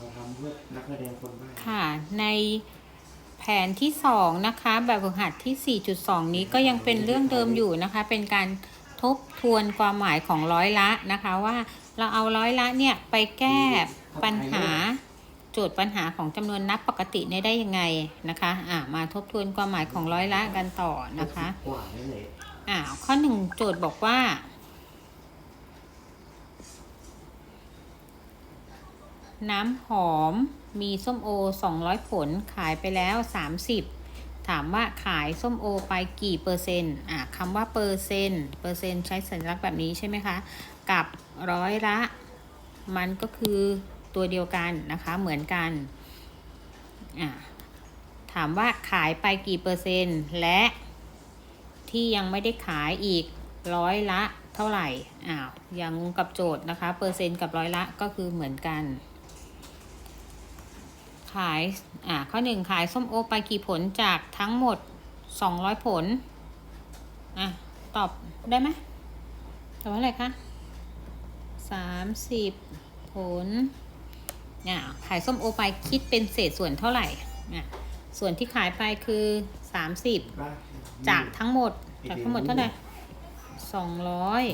เราทำเพื่อนักแสดงคนบ้าค่ะ ในแผนที่สองนะคะ แบบฝึกหัดที่ 4.2 นี้ก็ยังเป็นเรื่องเดิมอยู่นะคะ เป็นการทบทวนความหมายของร้อยละนะคะว่าเราเอาร้อยละเนี่ยไปแก้ปัญหาโจทย์ปัญหาของจำนวนนับปกติเนี่ยได้ยังไงนะคะอ่ามาทบทวนความหมายของร้อยละกันต่อนะคะกว่านั่นแหละอ่าข้อหนึ่งโจทย์บอกว่า น้ำหอมมีส้มโอ 200 ผลขายไปแล้ว 30 ถามว่าขายส้มโอไปกี่เปอร์เซ็นต์อะคำว่าเปอร์เซ็นต์เปอร์เซ็นต์ใช้สัญลักษณ์แบบนี้ใช่ไหมคะ กับร้อยละ มันก็คือตัวเดียวกันนะคะเหมือนกันอะถามว่าขายไปกี่เปอร์เซ็นต์ และที่ยังไม่ได้ขายอีกร้อยละเท่าไหร่อ้าวยังงงกับโจทย์นะคะ เปอร์เซ็นต์กับร้อยละก็คือเหมือนกัน ขายอ่าข้อหนึ่งขายส้มโอไปกี่ผลจากทั้งหมด200ผลอะตอบได้ไหมตอบว่าอะไรคะ30ผลอ่าขายส้มโอไปคิดเป็นเศษส่วนเท่าไหร่อะส่วนที่ขายไปคือ30บ้าจากทั้งหมดจากทั้งหมดเท่าไหร่สองร้อย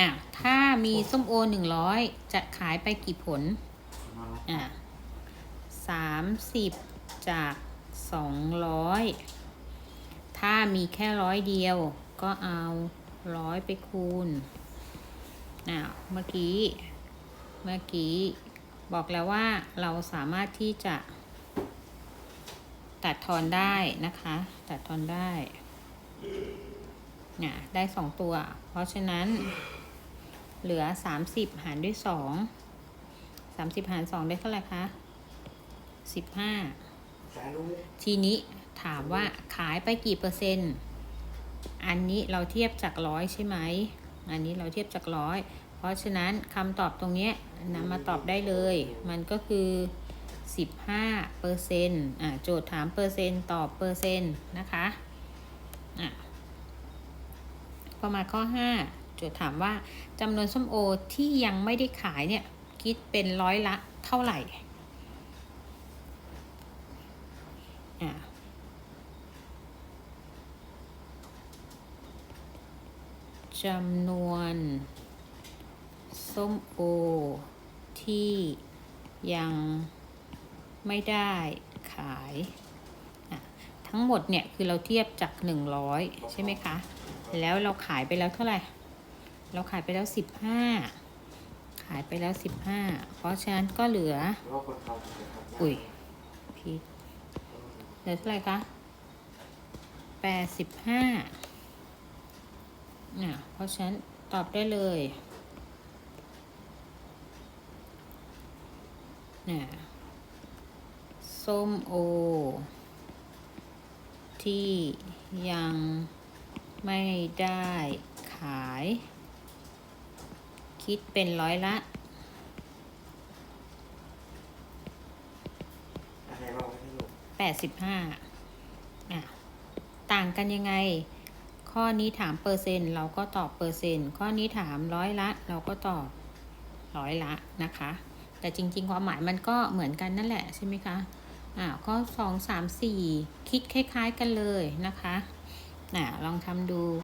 อะถ้ามีส้มโอหนึ่งร้อยจะขายไปกี่ผล อะสามสิบจากสองร้อยถ้ามีแค่ร้อยเดียวก็เอาร้อยไปคูณอะเมื่อกี้ เมื่อกี้บอกแล้วว่าเราสามารถที่จะ ตัดทอนได้นะคะ ตัดทอนได้เนี่ยได้สองตัว เพราะฉะนั้น เหลือสามสิบหารด้วยสองสามสิบหารสองได้เท่าไหร่คะสิบห้าทีนี้ถามว่าขายไปกี่เปอร์เซ็นต์ อันนี้เราเทียบจากร้อยใช่ไหม อันนี้เราเทียบจากร้อย เพราะฉะนั้นคำตอบตรงนี้นำมาตอบได้เลย มันก็คือ 15เปอร์เซ็นต์อ่าโจทย์ถามเปอร์เซ็นต์ตอบเปอร์เซ็นต์นะคะ อะพอมาข้อ 5 โจทย์ถามว่าจำนวนส้มโอที่ยังไม่ได้ขายเนี่ยคิดเป็นร้อยละเท่าไหร่จำนวนส้มโอ ที่ยังไม่ได้ขายทั้งหมดเนี่ย คือเราเทียบจาก 100 ใช่ไหมคะ แล้วเราขายไปแล้วเท่าไหร่ เราขายไปแล้ว15ขายไปแล้ว15เพราะฉะนั้นก็เหลือเพราะว่าคนเขาจะทำอุ้ยผิดเหลือเท่าไหร่คะแปดสิบห้าเนี่ยเพราะฉะนั้นตอบได้เลยเนี่ยส้มโอ ที่ยังไม่ได้ขาย คิดเป็นร้อยละอะไรบ้างไม่รู้แปดสิบห้าอะต่างกันยังไง ข้อนี้ถามเปอร์เซ็นต์เราก็ตอบเปอร์เซ็นต์ข้อนี้ถามร้อยละ เราก็ตอบร้อยละนะคะ แต่จริง ๆ ความหมายมันก็เหมือนกันนั่นแหละใช่ไหมคะอ่าข้อสองสามสี่คิดคล้าย ๆ กันเลยนะคะอ่าลองทำดู